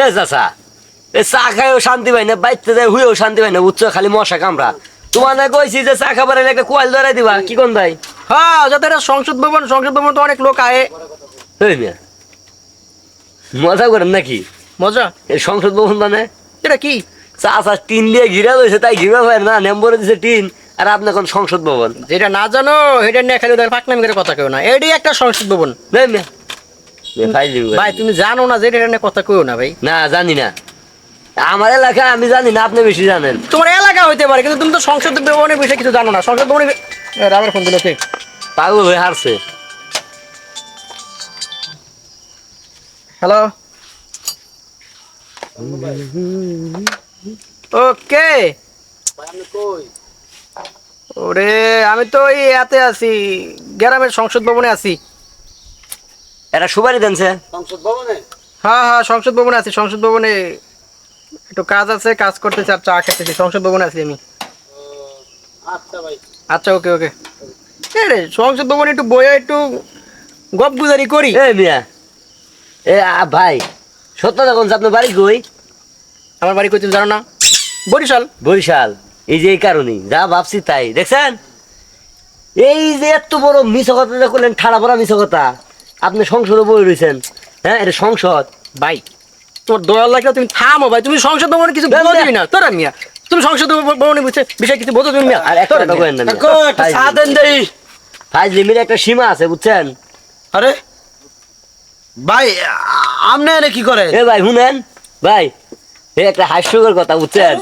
এ চাচা এ চা খাইও শান্তি পাই না বাইতে যায় হুইও শান্তি পাই না বুঝছ? খালি মশা কামড়া। তোমার না কইছি যে চা খাবার কোয়াল ধরাই দিবা কি কোন ভাই? হ্যাঁ যাতে সংসদ ভবন সংসদ ভবন তো অনেক লোক আয়ে মিয়া মজা করেন নাকি? মজা? এই সংসদ ভবন মানে? এটা কি? চা চা টিন দিয়ে ঘিরা রয়েছে তাই ঘিরা হয় না নেম্বরে দিছে টিন আর আপনি এখন সংসদ ভবন। যেটা না জানো এটা নিয়ে খালি পাকনামি করে কথা কেউ না। এটাই একটা সংসদ ভবন। মিয়া করে। ভাই তুমি জানো না যে এটা কথা কেউ না ভাই? না জানি না। আমার এলাকা আমি জানি না আপনি বেশি জানেন। তোমার এলাকা হইতে পারে কিন্তু তুমি তো সংসদ ভবনের বিষয়ে কিছু জানো না। সংসদ ভবনে রামের ফোন দিল কে? পাগল হয়ে হারছে। হ্যালো? ওকে ওরে আমি তো ওই এতে আছি গ্রামের সংসদ ভবনে আছি। এটা সুপারি দেনছে। সংসদ ভবনে? হ্যাঁ হ্যাঁ সংসদ ভবনে আছি সংসদ ভবনে একটু কাজ আছে কাজ করতে চার চা খেতেছি সংসদ ভবনে আছি আমি। আচ্ছা ভাই। আচ্ছা ওকে ওকে। এ রে সংসদ ভবনে একটু বইয়া একটু গপ গুজারি করি। এ মিয়া। এ আ, ভাই সত্য যখন আপনার বাড়ি কই? আমার বাড়ি কই তুমি জানো না? বরিশাল। বরিশাল। এই যে এই কারণেই যা ভাবছি তাই। দেখছেন? এই যে এত বড় মিছ কথা যে করলেন ঠাড়া পড়া মিছ কথা। আপনি সংসদে বই রয়েছেন হ্যাঁ এটা সংসদ। ভাই তোমার দয়া লাগলে তুমি থামো ভাই তুমি সংসদ ভবনে কিছু না, না। না। তোরা মিয়া তুমি সংসদ ভবনে বিষয়ে বিষয়ে কিছু বোঝো তুমি মিয়া। আর একটা কথা কইেন না দেন দেই। ফাইজলিমির একটা সীমা আছে বুঝছেন? আরে ভাই আমনে এনে কি করে? এ ভাই শুনেন ভাই এ একটা হাস্যকর কথা বুঝছেন?